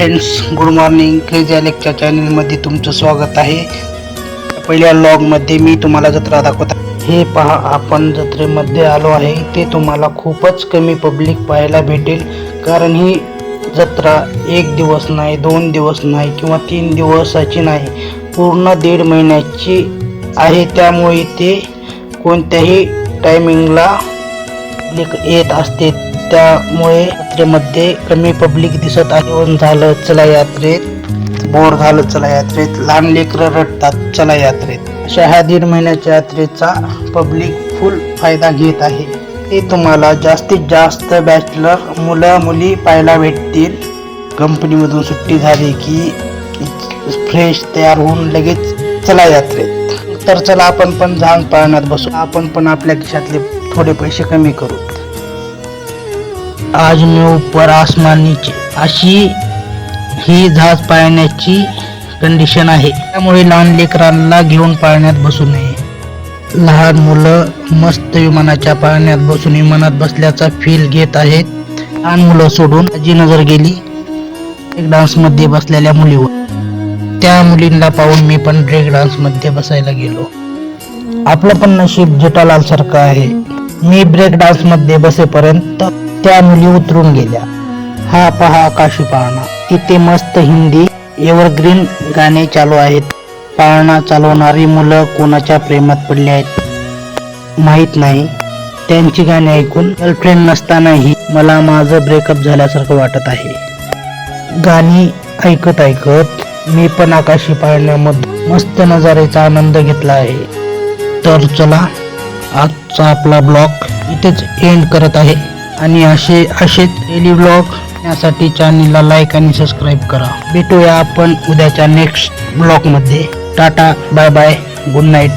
Friends good morning crazy अलेक्सच्या चॅनलमध्ये तुमचं स्वागत आहे. पहिल्या लॉगमध्ये मी तुम्हाला जत्रा दाखवत हे पहा आपण जत्रेमध्ये आलो आहे. इथे तुम्हाला खूपच कमी पब्लिक पाहायला भेटेल. कारण ही जत्रा एक दिवस नाही दोन दिवस नाही किंवा तीन दिवसाची नाही. पूर्ण दीड महिन्याची आहे. त्यामुळे ते कोणत्याही टायमिंगला येत असते. त्यामुळे यात्रेमध्ये कमी पब्लिक दिसत आहे. झालं चला यात्रेत. बोर झालं चला यात्रेत. लहान लेकरं रडतात चला यात्रेत. अशा ह्या दीड महिन्याच्या यात्रेचा पब्लिक फुल फायदा घेत आहे. ते तुम्हाला जास्तीत जास्त बॅचलर मुलं मुली पाहायला भेटतील. कंपनीमधून सुट्टी झाली की फ्रेश तयार होऊन लगेच चला यात्रेत. तर चला आपण पण झांग पाळण्यात बसू. आपण पण आपल्या खिशातले थोडे पैसे कमी करू. आज मी ऊपर आसमान नीचे अशी ही झाज पाळण्याची कंडिशन आहे. त्यामुळे लहान लेकरांना घेऊन पाळण्यात बसू नये. लहान मुलं मस्त विमानाच्या पाळण्यात बसून विमानात बसल्याचा फील घेत आहेत. लहान मुलं सोडून आजी नजर गेली ब्रेक डान्समध्ये बसलेल्या मुलीवर. त्या मुलींना पाहून मी पण ब्रेक डान्समध्ये बसायला गेलो. आपलं पण नशीब जेठालाल सारखं आहे. मी ब्रेक डान्समध्ये बसेपर्यंत त्या मुली उतरून गेल्या. हा पहा आकाशी पाळणा. इथे मस्त हिंदी एव्हरग्रीन गाणे चालू आहेत. पाळणा चालवणारी मुलं कोणाच्या प्रेमात पडली आहेत? माहीत नाही. त्यांची गाणी ऐकून गर्लफ्रेंड नसतानाही मला माझं ब्रेकअप झाल्यासारखं वाटत आहे. गाणी ऐकत ऐकत मी पण आकाशी पाळण्यामध्ये मस्त नजारेचा आनंद घेतला आहे. तर चला आजचा आपला ब्लॉग इथेच एंड करत आहे. आणि असे असेच डेली ब्लॉग यासाठी चॅनलला लाईक आणि सबस्क्राईब करा. भेटूया आपण उद्याच्या नेक्स्ट ब्लॉगमध्ये ta ta bye bye good night